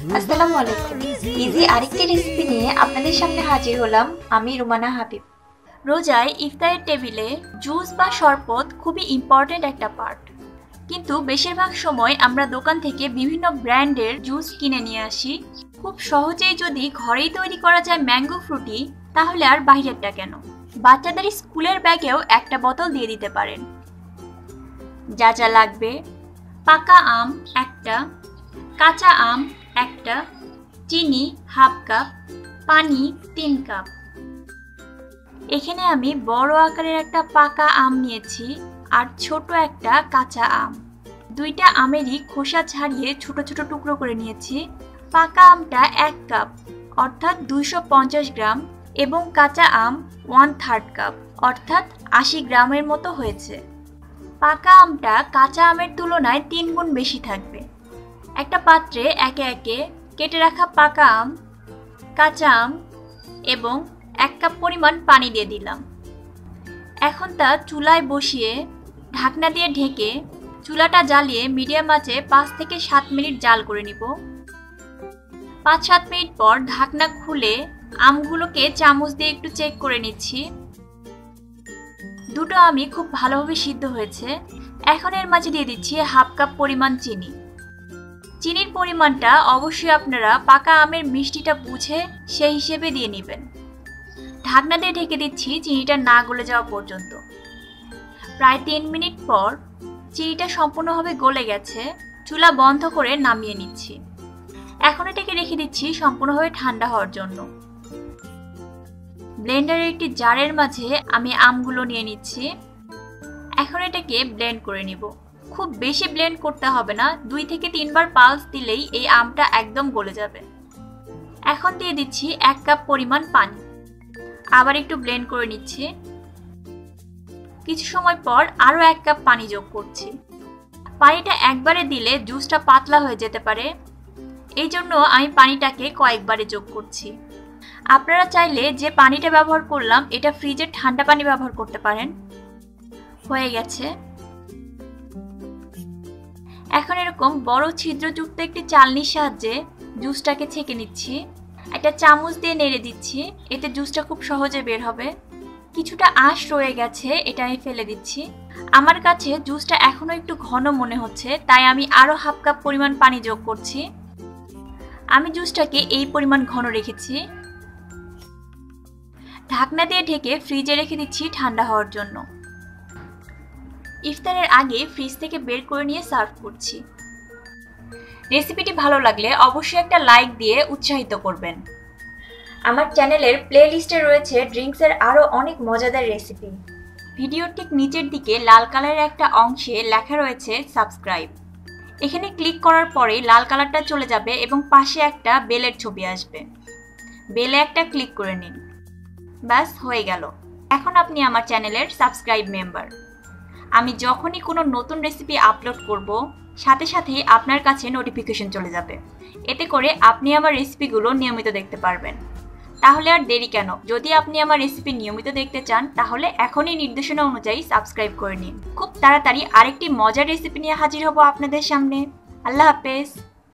আসসালামু আলাইকুম। ইজি আরেকটি রেসিপি নিয়ে আপনাদের সামনে হাজির হলাম আমি রুমানা হাবিব। রোজায় ইফতারের টেবিলে জুস বা শরবত খুবই ইম্পর্ট্যান্ট একটা পার্ট কিন্তু বেশিরভাগ সময় আমরা দোকান থেকে বিভিন্ন ব্র্যান্ডের জুস কিনে নিয়ে আসি। খুব সহজেই যদি ঘরেই তৈরি করা যায় ম্যাঙ্গো ফ্রুটি তাহলে আর বাইরেরটা কেন? বাচ্চাদের স্কুলের ব্যাগেও একটা বোতল দিয়ে দিতে পারেন। যা যা লাগবে, পাকা আম একটা, কাঁচা আম একটা, চিনি হাফ কাপ, পানি তিন কাপ। এখানে আমি বড় আকারের একটা পাকা আম নিয়েছি আর ছোট একটা কাঁচা আম। দুইটা আমেরই খোসা ছাড়িয়ে ছোট ছোট টুকরো করে নিয়েছি। পাকা আমটা এক কাপ, অর্থাৎ দুইশো পঞ্চাশ গ্রাম এবং কাঁচা আম ওয়ান থার্ড কাপ অর্থাৎ আশি গ্রামের মতো হয়েছে। পাকা আমটা কাঁচা আমের তুলনায় তিন গুণ বেশি থাকবে। একটা পাত্রে একে একে কেটে রাখা পাকা আম, কাঁচা আম এবং এক কাপ পরিমাণ পানি দিয়ে দিলাম। এখন তা চুলায় বসিয়ে ঢাকনা দিয়ে ঢেকে চুলাটা জ্বালিয়ে মিডিয়াম আঁচে পাঁচ থেকে সাত মিনিট জাল করে নিব। পাঁচ সাত মিনিট পর ঢাকনা খুলে আমগুলোকে চামচ দিয়ে একটু চেক করে নিচ্ছি। দুটো আমি খুব ভালোভাবে সিদ্ধ হয়েছে। এখন এর মাঝে দিয়ে দিচ্ছি হাফ কাপ পরিমাণ চিনি। চিনির পরিমাণটা অবশ্যই আপনারা পাকা আমের মিষ্টিটা বুঝে সেই হিসেবে দিয়ে নেবেন। ঢাকনা দিয়ে ঢেকে দিচ্ছি চিনিটা না গলে যাওয়া পর্যন্ত। প্রায় তিন মিনিট পর চিনিটা সম্পূর্ণভাবে গলে গেছে, চুলা বন্ধ করে নামিয়ে নিচ্ছি। এখন এটাকে রেখে দিচ্ছি সম্পূর্ণভাবে ঠান্ডা হওয়ার জন্য। ব্লেন্ডারের একটি জারের মাঝে আমি আমগুলো নিয়ে নিচ্ছি। এখন এটাকে ব্লেন্ড করে নিব। খুব বেশি ব্লেন্ড করতে হবে না, দুই থেকে তিনবার পালস দিলেই এই আমটা একদম গলে যাবে। এখন দিয়ে দিচ্ছি এক কাপ পরিমাণ পানি। আবার একটু ব্লেন্ড করে নিচ্ছি। কিছু সময় পর আরও এক কাপ পানি যোগ করছি। পানিটা একবারে দিলে জুসটা পাতলা হয়ে যেতে পারে। এই জন্য আমি পানিটাকে কয়েকবারে যোগ করছি। আপনারা চাইলে যে পানিটা ব্যবহার করলাম, এটা ফ্রিজের ঠান্ডা পানি ব্যবহার করতে পারেন। হয়ে গেছে। এখন এরকম বড় ছিদ্রযুক্ত একটি চালনির সাহায্যে জুসটাকে ছেঁকে নিচ্ছি। একটা চামচ দিয়ে নেড়ে দিচ্ছি। এতে জুসটা খুব সহজে বের হবে। কিছুটা আঁশ রয়ে গেছে, এটা আমি ফেলে দিচ্ছি। আমার কাছে জুসটা এখনও একটু ঘন মনে হচ্ছে, তাই আমি আরও হাফ কাপ পরিমাণ পানি যোগ করছি। আমি জুসটাকে এই পরিমাণ ঘন রেখেছি। ঢাকনা দিয়ে ঢেকে ফ্রিজে রেখে দিচ্ছি ঠান্ডা হওয়ার জন্য। ইফতারের আগে ফ্রিজ থেকে বের করে নিয়ে সার্ভ করছি। রেসিপিটি ভালো লাগলে অবশ্যই একটা লাইক দিয়ে উৎসাহিত করবেন। আমার চ্যানেলের প্লে লিস্টে রয়েছে ড্রিঙ্কসের আরও অনেক মজাদার রেসিপি। ভিডিওর ঠিক নিচের দিকে লাল কালারের একটা অংশে লেখা রয়েছে সাবস্ক্রাইব। এখানে ক্লিক করার পরে লাল কালারটা চলে যাবে এবং পাশে একটা বেলের ছবি আসবে। বেলে একটা ক্লিক করে নিন। ব্যাস, হয়ে গেল। এখন আপনি আমার চ্যানেলের সাবস্ক্রাইব মেম্বার। আমি যখনই কোনো নতুন রেসিপি আপলোড করব, সাথে সাথে আপনার কাছে নোটিফিকেশন চলে যাবে। এতে করে আপনি আমার রেসিপিগুলো নিয়মিত দেখতে পারবেন। তাহলে আর দেরি কেন? যদি আপনি আমার রেসিপি নিয়মিত দেখতে চান, তাহলে এখনই নির্দেশনা অনুযায়ী সাবস্ক্রাইব করে নিন। খুব তাড়াতাড়ি আরেকটি মজার রেসিপি নিয়ে হাজির হব আপনাদের সামনে। আল্লাহ হাফেজ।